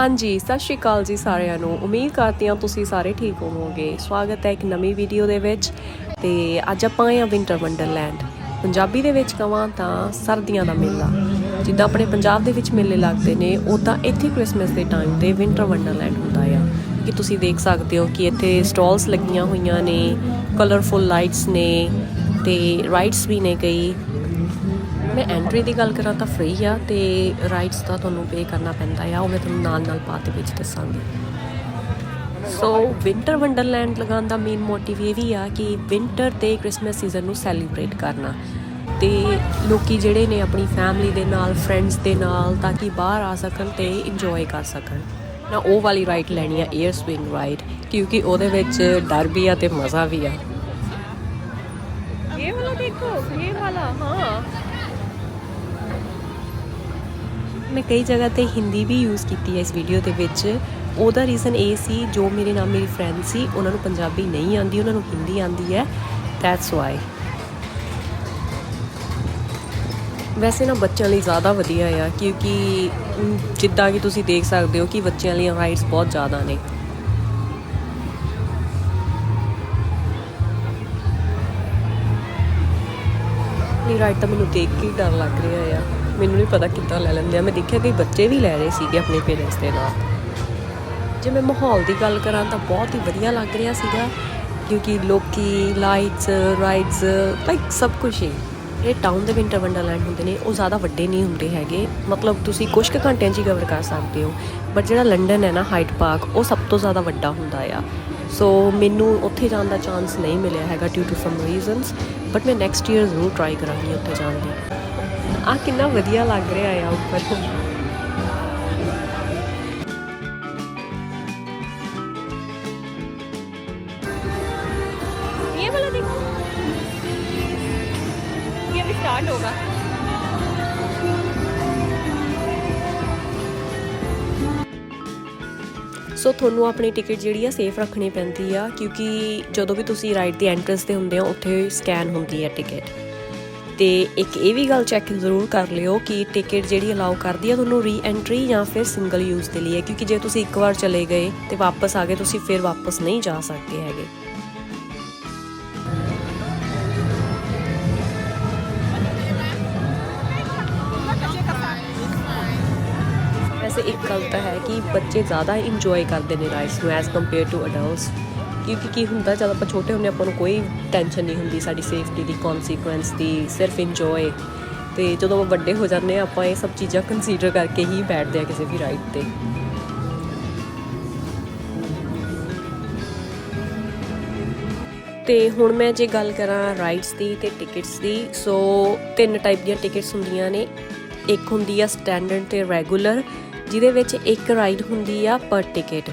ਹਾਂਜੀ, ਸਤਿ ਸ਼੍ਰੀ ਅਕਾਲ ਜੀ ਸਾਰਿਆਂ ਨੂੰ। ਉਮੀਦ ਕਰਦੀ ਹਾਂ ਤੁਸੀਂ ਸਾਰੇ ਠੀਕ ਹੋਵੋਗੇ। ਸਵਾਗਤ ਹੈ ਇੱਕ ਨਵੀਂ ਵੀਡੀਓ ਦੇ ਵਿੱਚ ਤੇ ਅੱਜ ਆਪਾਂ ਆਏ ਹਾਂ ਵਿੰਟਰ ਵੰਡਰਲੈਂਡ ਪੰਜਾਬੀ ਦੇ ਵਿੱਚ ਕਹਾਂ ਤਾਂ ਸਰਦੀਆਂ ਦਾ ਮੇਲਾ। ਜਿੱਦਾਂ ਆਪਣੇ ਪੰਜਾਬ ਦੇ ਵਿੱਚ ਮੇਲੇ ਲੱਗਦੇ ਨੇ ਉਦਾਂ ਇੱਥੇ ਕ੍ਰਿਸਮਸ ਦੇ ਟਾਈਮ ਤੇ ਵਿੰਟਰ ਵੰਡਰਲੈਂਡ ਹੁੰਦਾ ਆ। ਕਿ ਤੁਸੀਂ ਦੇਖ ਸਕਦੇ ਹੋ ਕਿ ਇੱਥੇ ਸਟਾਲਸ ਲੱਗੀਆਂ ਹੋਈਆਂ ਨੇ ਕਲਰਫੁੱਲ ਲਾਈਟਸ ਨੇ ਤੇ ਰਾਈਡਸ ਵੀ ਨੇ ਕਈ। ਮੈਂ ਐਂਟਰੀ ਦੀ ਗੱਲ ਕਰਾਂ ਤਾਂ ਫ੍ਰੀ ਆ ਤੇ ਰਾਈਡਸ ਦਾ ਤੁਹਾਨੂੰ ਪੇ ਕਰਨਾ ਪੈਂਦਾ ਆ, ਉਹ ਮੈਂ ਤੁਹਾਨੂੰ ਨਾਲ ਨਾਲ ਬਾਅਦ ਦੇ ਵਿੱਚ ਦੱਸਾਂਗੀ। ਸੋ ਵਿੰਟਰ ਵੰਡਰਲੈਂਡ ਲਗਾਉਣ ਦਾ ਮੇਨ ਮੋਟਿਵ ਇਹ ਵੀ ਆ ਕਿ ਵਿੰਟਰ ਤੇ ਕ੍ਰਿਸਮਸ ਸੀਜ਼ਨ ਨੂੰ ਸੈਲੀਬ੍ਰੇਟ ਕਰਨਾ। ਤੇ ਲੋਕੀ ਜਿਹੜੇ ਨੇ ਆਪਣੀ ਫੈਮਿਲੀ ਦੇ ਨਾਲ ਫਰੈਂਡਸ ਦੇ ਨਾਲ ਤਾਂ ਕਿ ਬਾਹਰ ਆ ਸਕਣ ਤੇ ਇੰਜੋਏ ਕਰ ਸਕਣ। ਨਾ ਉਹ ਵਾਲੀ ਰਾਈਡ ਲੈਣੀ ਆ 에ਅਰ ਸਵਿੰਗ ਰਾਈਡ ਕਿਉਂਕਿ ਉਹਦੇ ਵਿੱਚ ਡਰ ਵੀ ਆ ਤੇ ਮਜ਼ਾ ਵੀ ਆ। ਇਹ ਵਾਲਾ ਦੇਖੋ, ਇਹ ਵਾਲਾ, ਹਾਂ। ਮੈਂ ਕਈ ਜਗ੍ਹਾ ਤੇ ਹਿੰਦੀ ਵੀ ਯੂਜ਼ ਕੀਤੀ ਹੈ ਇਸ ਵੀਡੀਓ ਦੇ ਵਿੱਚ। ਉਹਦਾ ਰੀਜ਼ਨ ਇਹ ਸੀ, ਜੋ ਮੇਰੇ ਨਾਲ ਮੇਰੀ ਫਰੈਂਡ ਸੀ, ਉਹਨਾਂ ਨੂੰ ਪੰਜਾਬੀ ਨਹੀਂ ਆਉਂਦੀ, ਉਹਨਾਂ ਨੂੰ ਹਿੰਦੀ ਆਉਂਦੀ ਹੈ। ਦੈਟਸ ਵਾਈ ਵੈਸੇ ਨਾ ਬੱਚਿਆਂ ਲਈ ਜ਼ਿਆਦਾ ਵਧੀਆ ਆ, ਕਿਉਂਕਿ ਜਿੱਦਾਂ ਕਿ ਤੁਸੀਂ ਦੇਖ ਸਕਦੇ ਹੋ ਕਿ ਬੱਚਿਆਂ ਲਈ ਰਾਈਟਸ ਬਹੁਤ ਜ਼ਿਆਦਾ ਨੇ। ਇਹ ਰਾਈਡ ਤਾਂ ਮੈਨੂੰ ਦੇਖ ਕੇ ਹੀ ਡਰ ਲੱਗ ਰਿਹਾ ਆ। ਮੈਨੂੰ ਨਹੀਂ ਪਤਾ ਕਿੱਦਾਂ ਲੈ ਲੈਂਦੇ ਆ। ਮੈਂ ਦੇਖਿਆ ਕਿ ਬੱਚੇ ਵੀ ਲੈ ਰਹੇ ਸੀਗੇ ਆਪਣੇ ਪੇਰੈਂਟਸ ਦੇ ਨਾਲ। ਜੇ ਮੈਂ ਮਾਹੌਲ ਦੀ ਗੱਲ ਕਰਾਂ ਤਾਂ ਬਹੁਤ ਹੀ ਵਧੀਆ ਲੱਗ ਰਿਹਾ ਸੀਗਾ। ਕਿਉਂਕਿ ਲੋਕੀ ਲਾਈਟਸ ਰਾਈਡਸ ਲਾਈਕ ਸਭ ਕੁਝ ਹੀ। ਜਿਹੜੇ ਟਾਊਨ ਦੇ ਵਿੰਟਰ ਵੰਡਰਲੈਂਡ ਹੁੰਦੇ ਨੇ, ਉਹ ਜ਼ਿਆਦਾ ਵੱਡੇ ਨਹੀਂ ਹੁੰਦੇ ਹੈਗੇ। ਮਤਲਬ ਤੁਸੀਂ ਕੁਝ ਕੁ ਘੰਟਿਆਂ 'ਚ ਹੀ ਕਵਰ ਕਰ ਸਕਦੇ ਹੋ। ਬਟ ਜਿਹੜਾ ਲੰਡਨ ਹੈ ਨਾ ਹਾਈਟ ਪਾਰਕ ਉਹ ਸਭ ਤੋਂ ਜ਼ਿਆਦਾ ਵੱਡਾ ਹੁੰਦਾ ਆ। ਸੋ ਮੈਨੂੰ ਉੱਥੇ ਜਾਣ ਦਾ ਚਾਂਸ ਨਹੀਂ ਮਿਲਿਆ ਹੈਗਾ due to some reasons but ਮੈਂ ਨੈਕਸਟ ਈਅਰ ਜ਼ਰੂਰ ਟਰਾਈ ਕਰਾਂਗੀ ਉੱਥੇ ਜਾਣ ਦੀ। ਆ ਕਿੰਨਾ ਵਧੀਆ ਲੱਗ ਰਿਹਾ ਆ ਉੱਪਰ। होगा ਸੋ ਤੁਹਾਨੂੰ ਆਪਣੀ ਟਿਕਟ ਜਿਹੜੀ ਆ ਸੇਫ ਰੱਖਣੀ ਪੈਂਦੀ ਆ, ਕਿਉਂਕਿ ਜਦੋਂ ਵੀ ਤੁਸੀਂ ਰਾਈਡ ਦੀ ਐਂਟਰੈਂਸ ਤੇ ਹੁੰਦੇ ਹੋ, ਉੱਥੇ ਸਕੈਨ ਹੁੰਦੀ ਹੈ ਟਿਕਟ ਤੇ ਇੱਕ ਇਹ ਵੀ ਗੱਲ ਚੈੱਕ ਜ਼ਰੂਰ ਕਰ ਲਿਓ ਕਿ ਟਿਕਟ ਜਿਹੜੀ ਅਲਾਉ ਕਰਦੀ ਆ ਤੁਹਾਨੂੰ ਰੀ ਐਂਟਰੀ ਜਾਂ ਫਿਰ ਸਿੰਗਲ ਯੂਜ਼ ਦੇ ਲਈ ਹੈ, ਕਿਉਂਕਿ ਜੇ ਤੁਸੀਂ ਇੱਕ ਵਾਰ ਚਲੇ ਗਏ ਤੇ ਵਾਪਸ ਆ ਗਏ, ਤੁਸੀਂ ਫਿਰ ਵਾਪਸ ਨਹੀਂ ਜਾ ਸਕਦੇ ਹੈਗੇ। ਇੱਕ ਗੱਲ ਤਾਂ ਹੈ ਕਿ ਬੱਚੇ ਜ਼ਿਆਦਾ ਇੰਜੋਏ ਕਰਦੇ ਨੇ ਰਾਈਡਸ ਨੂੰ ਐਜ਼ ਕੰਪੇਅਰ ਟੂ ਅਡਲਟਸ ਕਿਉਂਕਿ ਕੀ ਹੁੰਦਾ, ਜਦ ਆਪਾਂ ਛੋਟੇ ਹੁੰਦੇ ਆਪਾਂ ਨੂੰ ਕੋਈ ਟੈਨਸ਼ਨ ਨਹੀਂ ਹੁੰਦੀ ਸਾਡੀ ਸੇਫਟੀ ਦੀ ਕਨਸੀਕੁਐਂਸ ਦੀ, ਸਿਰਫ ਇੰਜੋਏ ਤੇ ਜਦੋਂ ਆਪਾਂ ਵੱਡੇ ਹੋ ਜਾਂਦੇ ਆ ਆਪਾਂ ਇਹ ਸਭ ਚੀਜ਼ਾਂ ਕੰਸੀਡਰ ਕਰਕੇ ਹੀ ਬੈਠਦੇ ਆ ਕਿਸੇ ਵੀ ਰਾਈਡ ਤੇ। ਤੇ ਹੁਣ ਮੈਂ ਜੇ ਗੱਲ ਕਰਾਂ ਰਾਈਡਸ ਦੀ ਤੇ ਟਿਕਟਸ ਦੀ ਸੋ ਤਿੰਨ ਟਾਈਪ ਦੀਆਂ ਟਿਕਟਸ ਹੁੰਦੀਆਂ ਨੇ। ਇੱਕ ਹੁੰਦੀ ਆ ਸਟੈਂਡਰਡ ਤੇ ਰੈਗੂਲਰ ਜਿਹਦੇ ਵਿੱਚ ਇੱਕ ਰਾਈਡ ਹੁੰਦੀ ਆ ਪਰ ਟਿਕਟ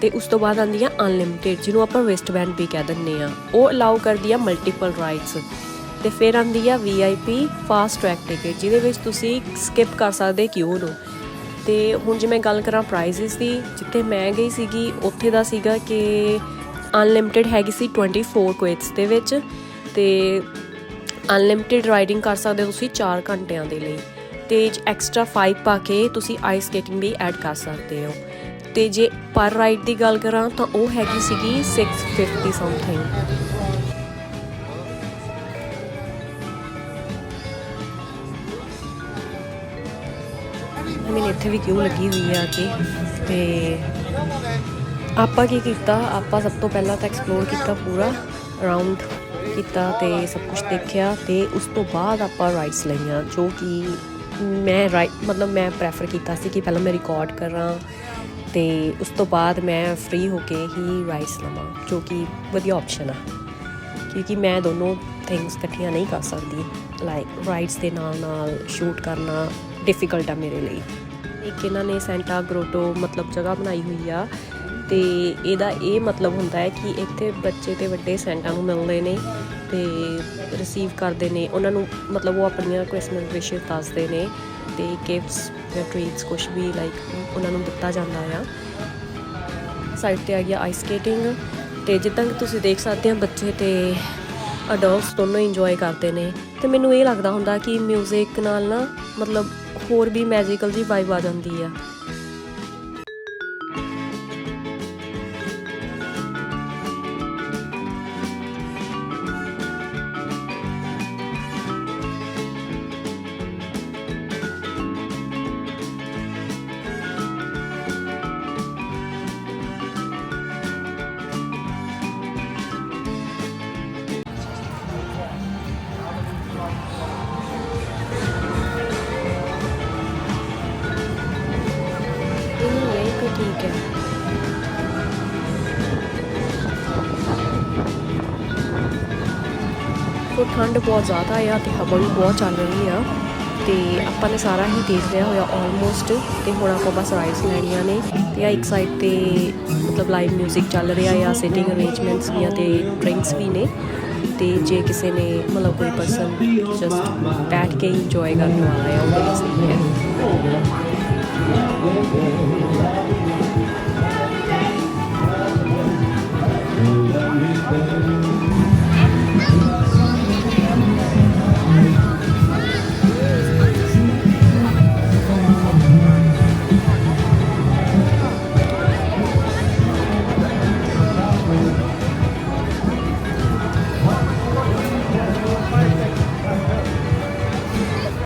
ਤੇ ਉਸ ਤੋਂ ਬਾਅਦ ਆਉਂਦੀ ਆ ਅਨਲਿਮਿਟਿਡ ਜਿਹਨੂੰ ਆਪਾਂ ਵੇਸਟ ਬੈਂਡ ਵੀ ਕਹਿ ਦਿੰਦੇ ਆ। ਉਹ ਅਲਾਉ ਕਰਦੀ ਆ ਮਲਟੀਪਲ ਰਾਈਡਸ ਤੇ ਫਿਰ ਆਉਂਦੀ ਆ VIP ਫਾਸਟ ਟਰੈਕ ਟਿਕਟ ਜਿਹਦੇ ਵਿੱਚ ਤੁਸੀਂ ਸਕਿਪ ਕਰ ਸਕਦੇ ਕਿਉਂ ਨੂੰ। ਤੇ ਹੁਣ ਜੇ ਮੈਂ ਗੱਲ ਕਰਾਂ ਪ੍ਰਾਈਸਿਸ ਦੀ, ਜਿੱਥੇ ਮੈਂ ਗਈ ਸੀਗੀ, ਉੱਥੇ ਦਾ ਸੀਗਾ ਕਿ ਅਨਲਿਮਿਟਿਡ ਹੈਗੀ ਸੀ 24 ਕੁਇਟਸ ਦੇ ਵਿੱਚ। ਤੇ ਅਨਲਿਮਿਟਿਡ ਰਾਈਡਿੰਗ ਕਰ ਸਕਦੇ ਹੋ ਤੁਸੀਂ 4 ਘੰਟਿਆਂ ਦੇ ਲਈ। ਤੇ ਐਕਸਟਰਾ 5 ਪਾ ਕੇ ਤੁਸੀਂ ਆਈਸ ਸਕੇਟਿੰਗ ਵੀ ਐਡ ਕਰ ਸਕਦੇ ਹੋ। ਤੇ ਜੇ ਪਰ ਰਾਈਡ ਦੀ ਗੱਲ ਕਰਾਂ ਤਾਂ ਉਹ ਹੈਗੀ ਸੀਗੀ 650 ਸਮਥਿੰਗ ਮੈਨੂੰ ਇੱਥੇ ਵੀ ਕਿਉਂ ਲੱਗੀ ਹੋਈ ਆ ਕਿ ਤੇ ਆਪਾਂ ਕੀ ਕੀਤਾ? ਆਪਾਂ ਸਭ ਤੋਂ ਪਹਿਲਾਂ ਤਾਂ ਐਕਸਪਲੋਰ ਕੀਤਾ ਪੂਰਾ ਅਰਾਊਂਡ ਕੀਤਾ ਤੇ ਸਭ ਕੁਝ ਦੇਖਿਆ ਤੇ ਉਸ ਤੋਂ ਬਾਅਦ ਆਪਾਂ ਰਾਈਡਸ ਲਈਆਂ, ਜੋ ਕਿ ਮੈਂ ਰਾਈਟ ਮਤਲਬ ਮੈਂ ਪ੍ਰੈਫਰ ਕੀਤਾ ਸੀ ਕਿ ਪਹਿਲਾਂ ਮੈਂ ਰਿਕਾਰਡ ਕਰਾਂ ਤੇ ਉਸ ਤੋਂ ਬਾਅਦ ਮੈਂ ਫ੍ਰੀ ਹੋ ਕੇ ਹੀ ਰਾਈਡਸ ਲਵਾਂ, ਜੋ ਕਿ ਵਧੀਆ ਆਪਸ਼ਨ ਆ। ਕਿਉਂਕਿ ਮੈਂ ਦੋਨੋਂ ਥਿੰਗਸ ਇਕੱਠੀਆਂ ਨਹੀਂ ਕਰ ਸਕਦੀ ਲਾਈਕ ਰਾਈਡਸ ਦੇ ਨਾਲ ਨਾਲ ਸ਼ੂਟ ਕਰਨਾ ਡਿਫਿਕਲਟ ਆ ਮੇਰੇ ਲਈ। ਇੱਕ ਇਹਨਾਂ ਨੇ ਸੈਂਟਾ ਗਰੋਟੋ ਮਤਲਬ ਜਗ੍ਹਾ ਬਣਾਈ ਹੋਈ ਆ ਤੇ ਇਹਦਾ ਇਹ ਮਤਲਬ ਹੁੰਦਾ ਹੈ ਕਿ ਇੱਥੇ ਬੱਚੇ ਤੇ ਵੱਡੇ ਸੈਂਟਾ ਨੂੰ ਮਿਲਦੇ ਨੇ। ਤੇ ਰਿਸੀਵ ਕਰਦੇ ਨੇ, ਉਹਨਾਂ ਨੂੰ ਮਤਲਬ ਉਹ ਆਪਣੀਆਂ ਕ੍ਰਿਸਮਸ ਵਿਸ਼ੇਸ ਦੱਸਦੇ ਨੇ ਤੇ ਗਿਫਟਸ ਜਾਂ ਟ੍ਰੀਟਸ ਕੁਝ ਵੀ ਲਾਈਕ ਉਹਨਾਂ ਨੂੰ ਦਿੱਤਾ ਜਾਂਦਾ ਆ। ਸਾਈਡ ਤੇ ਆ ਗਿਆ ਆਈਸ ਸਕੇਟਿੰਗ ਤੇ ਜਿੱਦਾਂ ਕਿ ਤੁਸੀਂ ਦੇਖ ਸਕਦੇ ਹੋ ਬੱਚੇ ਤੇ ਅਡਲਟਸ ਦੋਨੋਂ ਇੰਜੋਏ ਕਰਦੇ ਨੇ ਤੇ ਮੈਨੂੰ ਇਹ ਲੱਗਦਾ ਹੁੰਦਾ ਕਿ 뮤직 ਨਾਲ ਨਾ ਮਤਲਬ ਹੋਰ ਵੀ ਮੈਜੀਕਲ ਜੀ ਵਾਈਬ ਆ ਜਾਂਦੀ ਆ। ਠੀਕ ਹੈ। ਸੋ ਠੰਡ ਬਹੁਤ ਜ਼ਿਆਦਾ ਆ ਤੇ ਹਵਾ ਵੀ ਬਹੁਤ ਚੱਲ ਰਹੀ ਆ ਤੇ ਆਪਾਂ ਨੇ ਸਾਰਾ ਹੀ ਦੇਖ ਲਿਆ ਹੋਇਆ ਆਲਮੋਸਟ ਤੇ ਹੁਣ ਆਪਾਂ ਬਸ ਰਾਈਡਸ ਲੈਣੀਆਂ ਨੇ ਤੇ ਆ ਇੱਕ ਸਾਈਡ ਤੇ ਮਤਲਬ ਲਾਈਵ 뮤직 ਚੱਲ ਰਿਹਾ ਆ ਸਿਟਿੰਗ ਅਰੇਂਜਮੈਂਟਸ ਵੀ ਆ ਤੇ ਡਰਿੰਕਸ ਵੀ ਨੇ ਤੇ ਜੇ ਕਿਸੇ ਨੇ ਮਤਲਬ ਕੋਈ ਪਰਸਨ ਜਸਟ ਬੈਠ ਕੇ ਇੰਜੋਏ ਕਰਨ ਵਾਲਾ ਆ, ਉਹ ਲਈ ਸਹੀ ਹੈ Yeah, yeah, yeah.